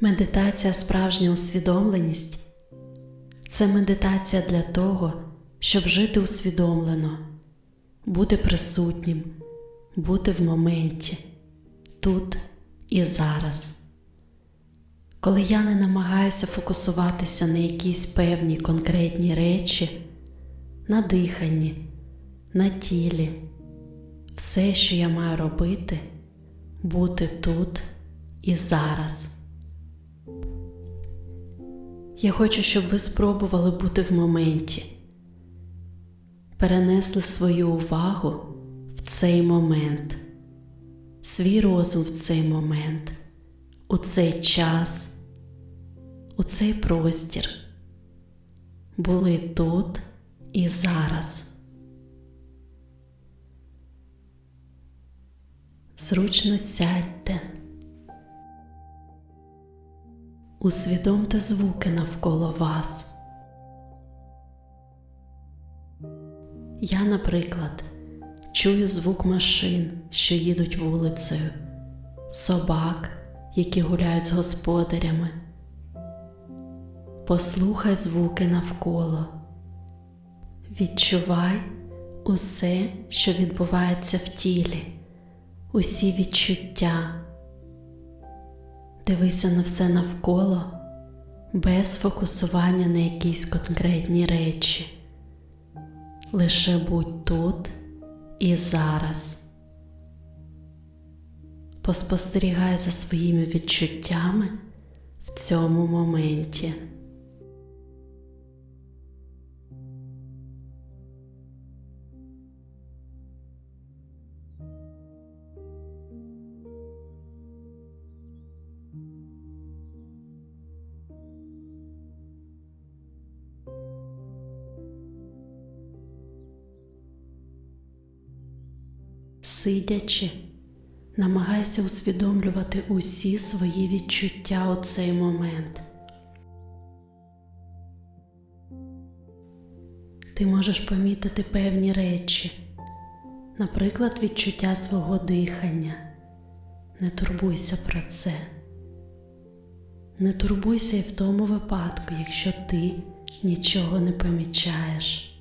Медитація справжня усвідомленість це медитація для того, щоб жити усвідомлено, бути присутнім, бути в моменті, тут і зараз. Коли я не намагаюся фокусуватися на якісь певні конкретні речі, на диханні, на тілі, все, що я маю робити, бути тут і зараз. Я хочу, щоб ви спробували бути в моменті, перенесли свою увагу в цей момент, свій розум в цей момент, у цей час, у цей простір. Були тут і зараз. Зручно сядьте. Усвідомте звуки навколо вас. Я, наприклад, чую звук машин, що їдуть вулицею, собак, які гуляють з господарями. Послухай звуки навколо. Відчувай усе, що відбувається в тілі, усі відчуття. Дивися на все навколо без фокусування на якісь конкретні речі. Лише будь тут і зараз. Поспостерігай за своїми відчуттями в цьому моменті. Сидячи, намагайся усвідомлювати усі свої відчуття у цей момент. Ти можеш помітити певні речі, наприклад, відчуття свого дихання. Не турбуйся про це. Не турбуйся і в тому випадку, якщо ти нічого не помічаєш.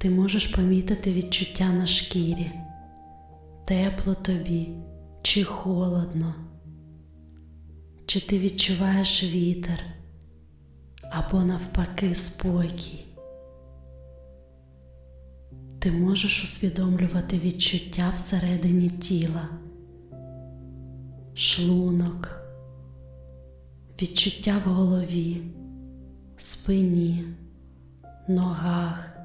Ти можеш помітити відчуття на шкірі, тепло тобі чи холодно, чи ти відчуваєш вітер або навпаки спокій. Ти можеш усвідомлювати відчуття всередині тіла, шлунок, відчуття в голові, спині, ногах.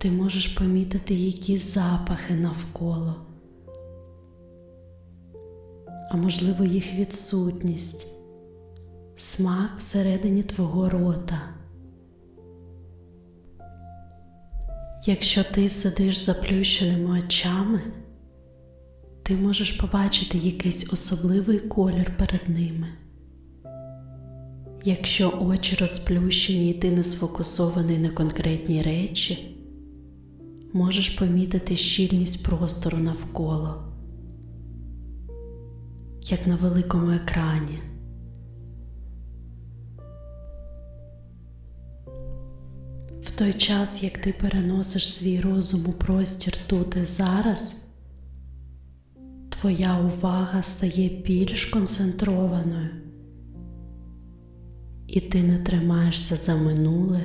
Ти можеш помітити якісь запахи навколо, а можливо їх відсутність, смак всередині твого рота. Якщо ти сидиш заплющеними очами, ти можеш побачити якийсь особливий колір перед ними. Якщо очі розплющені і ти не сфокусований на конкретні речі, можеш помітити щільність простору навколо, як на великому екрані. В той час, як ти переносиш свій розум у простір тут і зараз, твоя увага стає більш концентрованою, і ти не тримаєшся за минуле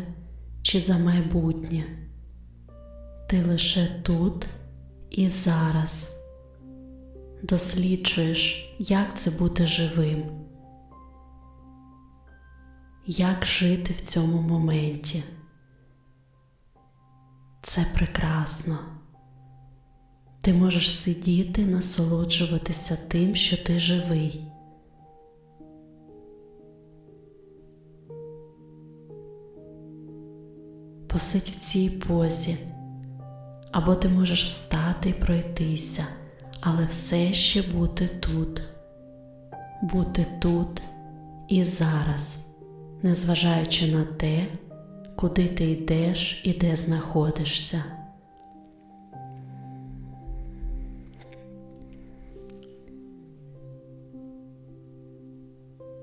чи за майбутнє. Ти лише тут і зараз досліджуєш, як це бути живим, як жити в цьому моменті. Це прекрасно. Ти можеш сидіти, насолоджуватися тим, що ти живий. Посидь в цій позі, або ти можеш встати і пройтися, але все ще бути тут, бути тут і зараз, незважаючи на те, куди ти йдеш і де знаходишся.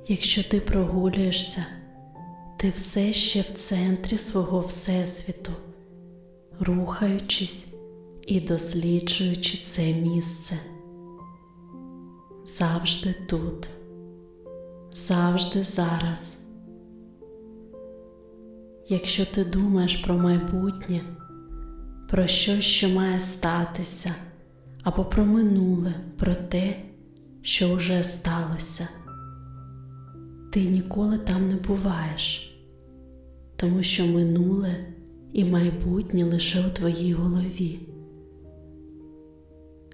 Якщо ти прогулюєшся, ти все ще в центрі свого Всесвіту рухаючись і досліджуючи це місце. Завжди тут, завжди зараз. Якщо ти думаєш про майбутнє, про щось, що має статися, або про минуле, про те, що вже сталося, ти ніколи там не буваєш, тому що минуле і майбутнє лише у твоїй голові.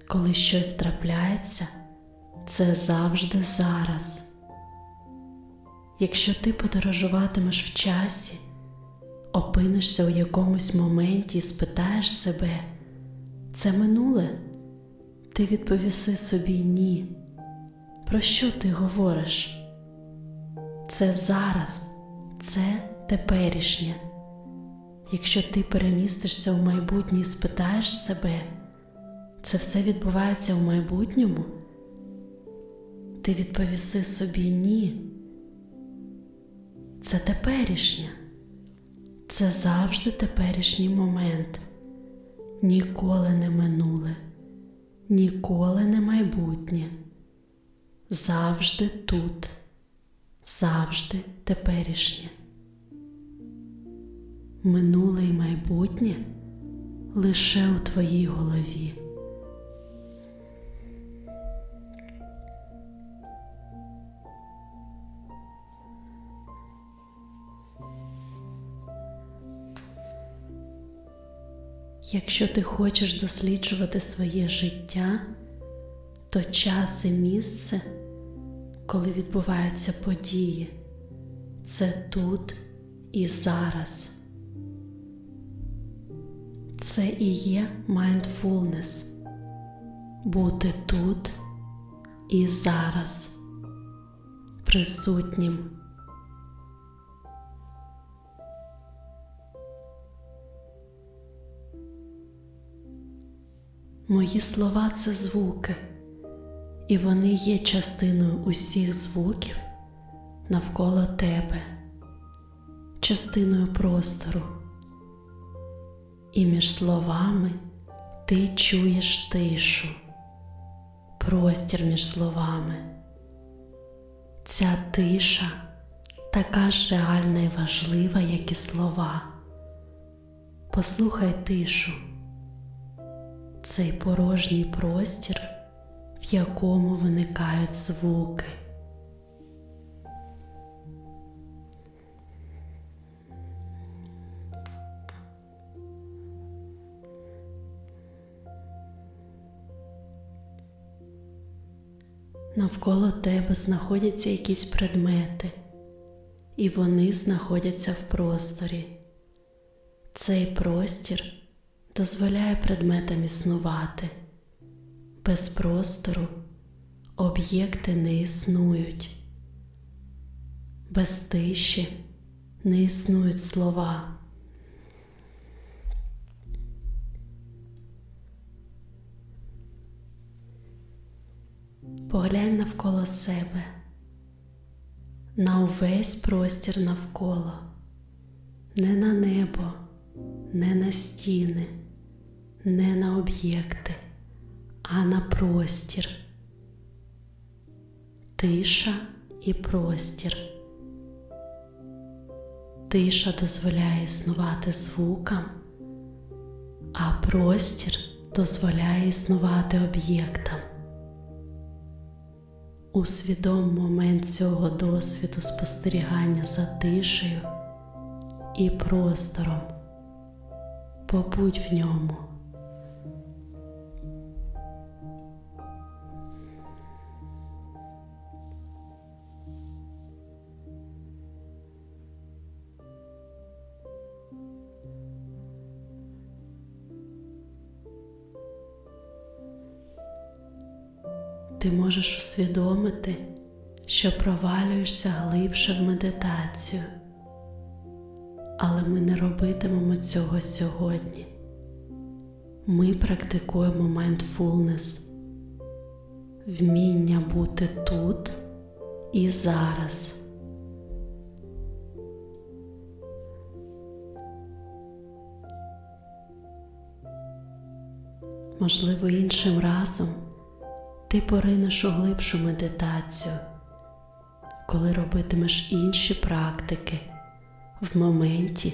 Коли щось трапляється, це завжди зараз. Якщо ти подорожуватимеш в часі, опинишся у якомусь моменті і спитаєш себе, це минуле? Ти відповіси собі ні. Про що ти говориш? Це зараз, це теперішнє. Якщо ти перемістишся в майбутнє і спитаєш себе, це все відбувається в майбутньому, ти відповіси собі ні. Це теперішнє. Це завжди теперішній момент, ніколи не минуле, ніколи не майбутнє, завжди тут, завжди теперішнє. Минуле і майбутнє лише у твоїй голові. Якщо ти хочеш досліджувати своє життя, то час і місце, коли відбуваються події, це тут і зараз. Це і є mindfulness – бути тут і зараз, присутнім. Мої слова це звуки, і вони є частиною усіх звуків навколо тебе, частиною простору. І між словами ти чуєш тишу, простір між словами. Ця тиша така ж реальна і важлива, як і слова. Послухай тишу цей порожній простір, в якому виникають звуки. Навколо тебе знаходяться якісь предмети, і вони знаходяться в просторі. Цей простір дозволяє предметам існувати. Без простору об'єкти не існують, без тиші не існують слова. Поглянь навколо себе, на увесь простір навколо, не на небо, не на стіни, не на об'єкти, а на простір. Тиша і простір. Тиша дозволяє існувати звукам, а простір дозволяє існувати об'єктам. Усвідом момент цього досвіду спостерігання за тишею і простором. Побудь в ньому. Ти можеш усвідомити, що провалюєшся глибше в медитацію, але ми не робитимемо цього сьогодні. Ми практикуємо mindfulness, вміння бути тут і зараз. Можливо, іншим разом ти поринеш у глибшу медитацію, коли робитимеш інші практики в моменті,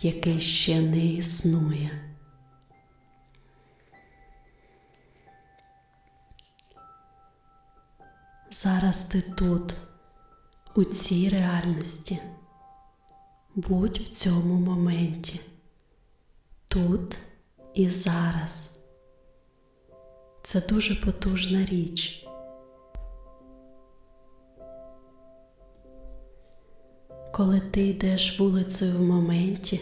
який ще не існує. Зараз ти тут, у цій реальності. Будь в цьому моменті, тут і зараз. Це дуже потужна річ. Коли ти йдеш вулицею в моменті,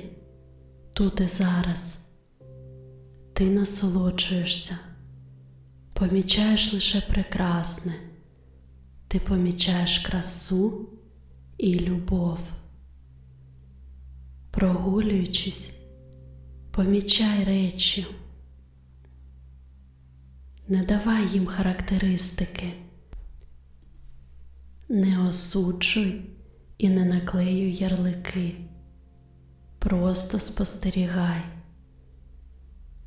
тут і зараз, ти насолоджуєшся, помічаєш лише прекрасне, ти помічаєш красу і любов. Прогулюючись, помічай речі. Не давай їм характеристики, не осуджуй і не наклеюй ярлики. Просто спостерігай.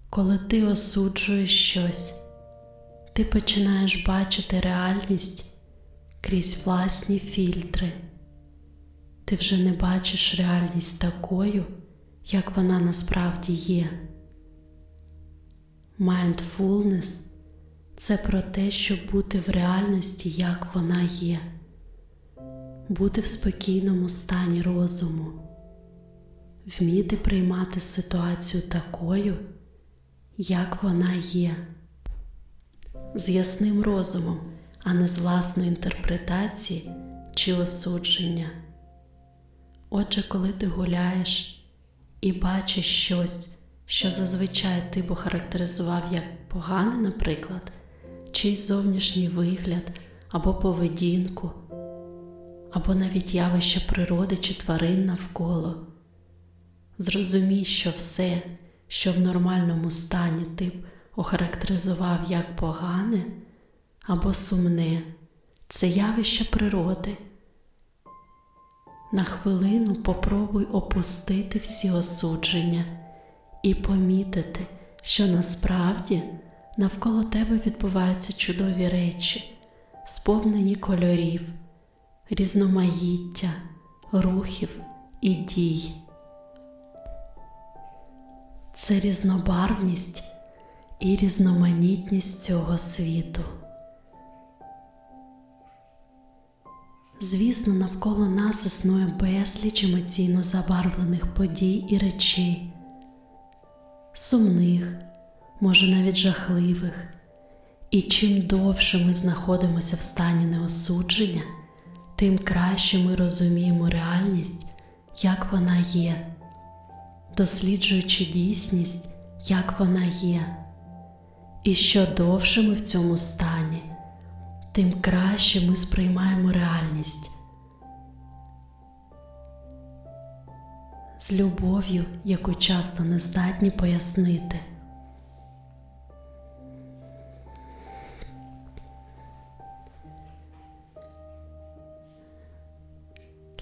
Коли ти осуджуєш щось, ти починаєш бачити реальність крізь власні фільтри. Ти вже не бачиш реальність такою, як вона насправді є. Mindfulness – це про те, щоб бути в реальності, як вона є, бути в спокійному стані розуму, вміти приймати ситуацію такою, як вона є, з ясним розумом, а не з власної інтерпретації чи осудження. Отже, коли ти гуляєш і бачиш щось, що зазвичай ти б охарактеризував як погане, наприклад, чийсь зовнішній вигляд або поведінку, або навіть явище природи чи тварин навколо, зрозумій, що все, що в нормальному стані ти б охарактеризував як погане або сумне, це явище природи. На хвилину попробуй опустити всі осудження і помітити, що насправді навколо тебе відбуваються чудові речі, сповнені кольорів, різноманіття, рухів і дій. Це різнобарвність і різноманітність цього світу. Звісно, навколо нас існує безліч емоційно забарвлених подій і речей, сумних, може навіть жахливих, і чим довше ми знаходимося в стані неосудження, тим краще ми розуміємо реальність, як вона є, досліджуючи дійсність, як вона є. І що довше ми в цьому стані, тим краще ми сприймаємо реальність. З любов'ю, яку часто не здатні пояснити.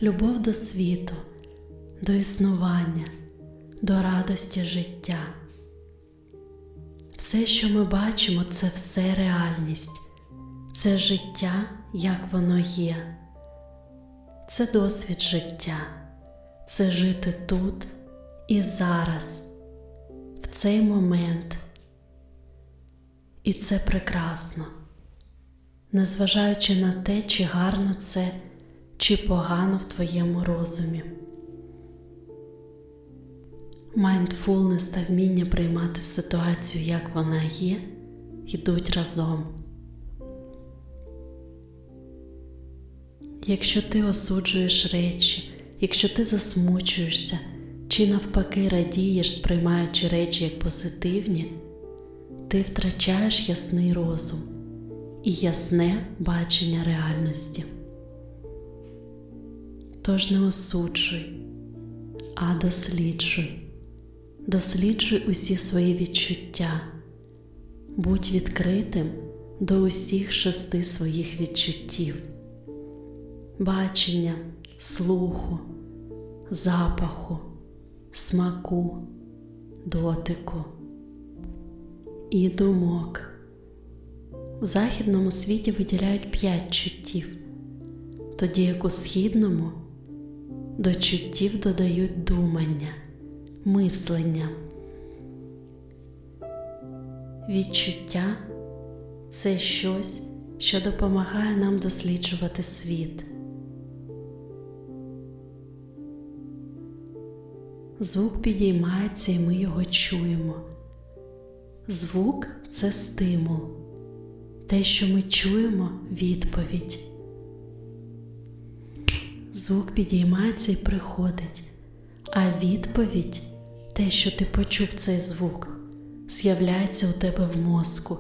Любов до світу, до існування, до радості життя. Все, що ми бачимо, це все реальність, це життя, як воно є, це досвід життя, це жити тут і зараз, в цей момент. І це прекрасно, незважаючи на те, чи гарно це, чи погано в твоєму розумі. Майндфулнес та вміння приймати ситуацію, як вона є, йдуть разом. Якщо ти осуджуєш речі, якщо ти засмучуєшся чи навпаки радієш, сприймаючи речі як позитивні, ти втрачаєш ясний розум і ясне бачення реальності. Тож не осуджуй, а досліджуй досліджуй усі свої відчуття, будь відкритим до усіх шести своїх відчуттів. бачення, слуху, запаху, смаку, дотику і думок. В західному світі виділяють п'ять чуттів, тоді як у східному до чуттів додають думання, мислення. Відчуття це щось, що допомагає нам досліджувати світ. Звук підіймається і ми його чуємо. Звук це стимул. Те, що ми чуємо, відповідь. Звук підіймається і приходить, а відповідь те, що ти почув цей звук, з'являється у тебе в мозку.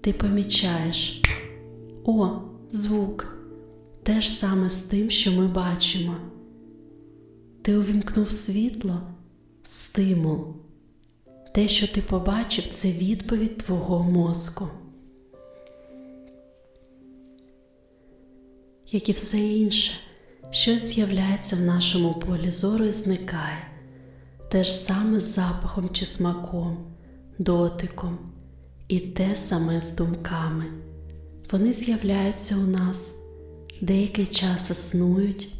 Ти помічаєш о, звук, те ж саме з тим, що ми бачимо. Ти увімкнув світло, стимул. Те, що ти побачив, це відповідь твого мозку. Як і все інше, щось з'являється в нашому полі зору і зникає, те ж саме з запахом чи смаком, дотиком, і те саме з думками. Вони з'являються у нас, деякий час існують,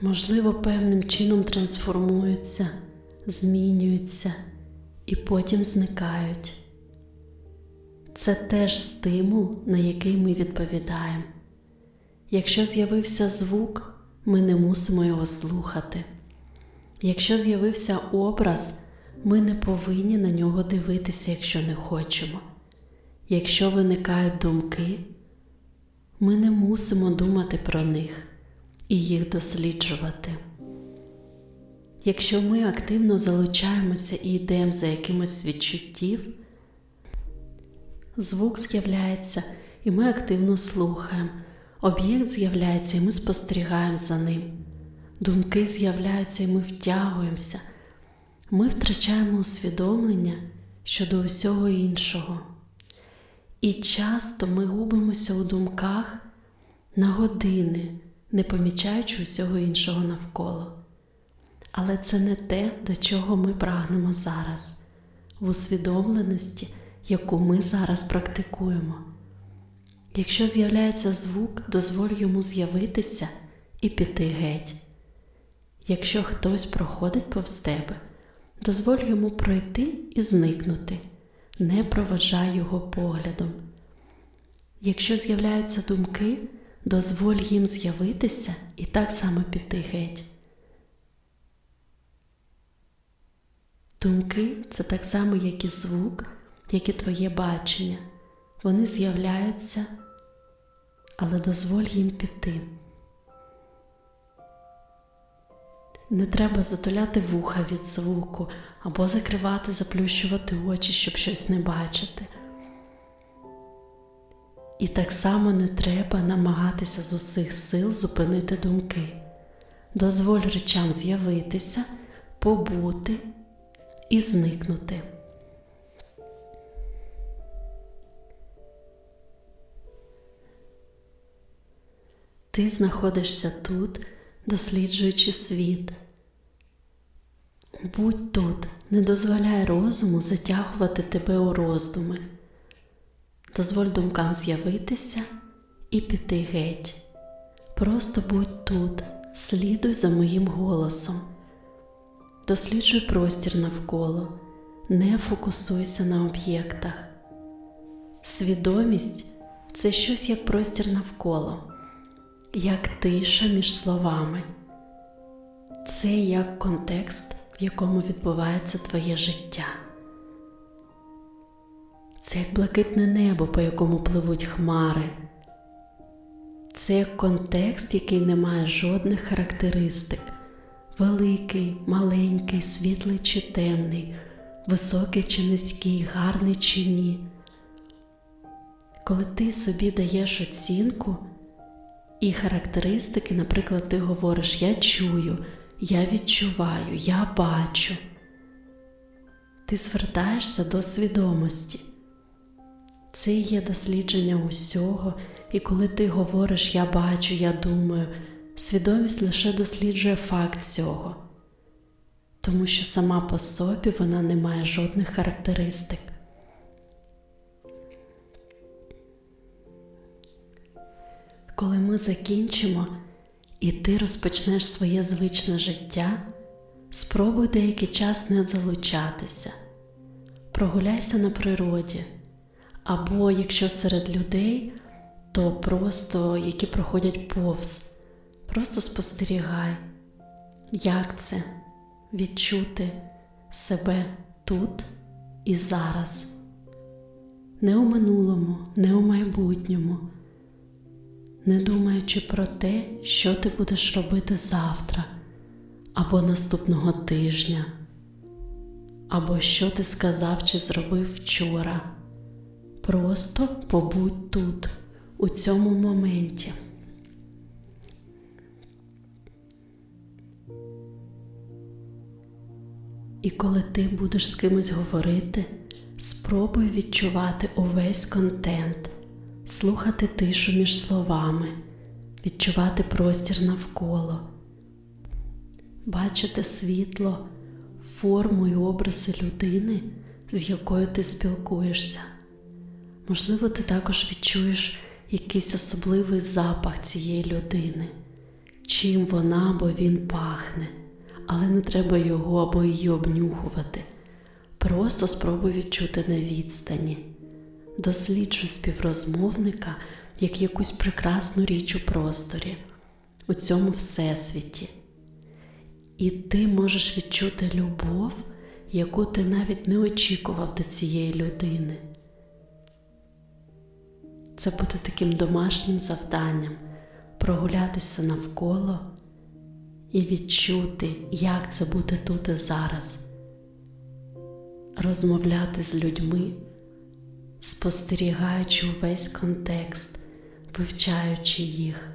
можливо, певним чином трансформуються, змінюються і потім зникають. Це теж стимул, на який ми відповідаємо. Якщо з'явився звук, ми не мусимо його слухати. Якщо з'явився образ, ми не повинні на нього дивитися, якщо не хочемо. Якщо виникають думки, ми не мусимо думати про них і їх досліджувати. Якщо ми активно залучаємося і йдемо за якимось відчуттів, звук з'являється і ми активно слухаємо, об'єкт з'являється і ми спостерігаємо за ним, думки з'являються і ми втягуємося, ми втрачаємо усвідомлення щодо усього іншого. І часто ми губимося у думках на години, не помічаючи усього іншого навколо. Але це не те, до чого ми прагнемо зараз, в усвідомленості, яку ми зараз практикуємо. Якщо з'являється звук, дозволь йому з'явитися і піти геть. Якщо хтось проходить повз тебе, дозволь йому пройти і зникнути, не проводжай його поглядом. Якщо з'являються думки, дозволь їм з'явитися і так само піти геть. Думки це так само, як і звук, як і твоє бачення. Вони з'являються, але дозволь їм піти. Не треба затуляти вуха від звуку або закривати, заплющувати очі, щоб щось не бачити. І так само не треба намагатися з усіх сил зупинити думки. Дозволь речам з'явитися, побути і зникнути. Ти знаходишся тут, досліджуючи світ. Будь тут, не дозволяй розуму затягувати тебе у роздуми. Дозволь думкам з'явитися і піти геть. Просто будь тут, слідуй за моїм голосом. Досліджуй простір навколо, не фокусуйся на об'єктах. Свідомість це щось як простір навколо, як тиша між словами. Це як контекст, в якому відбувається твоє життя. Це як блакитне небо, по якому пливуть хмари. Це як контекст, який не має жодних характеристик великий, маленький, світлий чи темний, високий чи низький, гарний чи ні. Коли ти собі даєш оцінку і характеристики, наприклад, ти говориш Я чую, я відчуваю, я бачу, ти звертаєшся до свідомості. Це є дослідження усього, і коли ти говориш я бачу, я думаю, свідомість лише досліджує факт цього, тому що сама по собі вона не має жодних характеристик. Коли ми закінчимо і ти розпочнеш своє звичне життя, спробуй деякий час не залучатися, прогуляйся на природі, або якщо серед людей, то просто які проходять повз, просто спостерігай, як це відчути себе тут і зараз, не у минулому, не у майбутньому не думаючи про те, що ти будеш робити завтра, або наступного тижня, або що ти сказав чи зробив вчора. Просто побудь тут, у цьому моменті. І коли ти будеш з кимось говорити, спробуй відчувати увесь контент слухати тишу між словами, відчувати простір навколо, бачити світло, форму і образи людини, з якою ти спілкуєшся. Можливо, ти також відчуєш якийсь особливий запах цієї людини, чим вона або він пахне, але не треба його або її обнюхувати. Просто спробуй відчути на відстані. Досліджуй співрозмовника як якусь прекрасну річ у просторі, у цьому всесвіті. І ти можеш відчути любов, яку ти навіть не очікував до цієї людини. Це буде таким домашнім завданням прогулятися навколо і відчути, як це бути тут і зараз, розмовляти з людьми спостерігаючи увесь контекст, вивчаючи їх.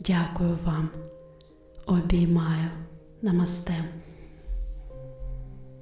Дякую вам, обіймаю, намасте.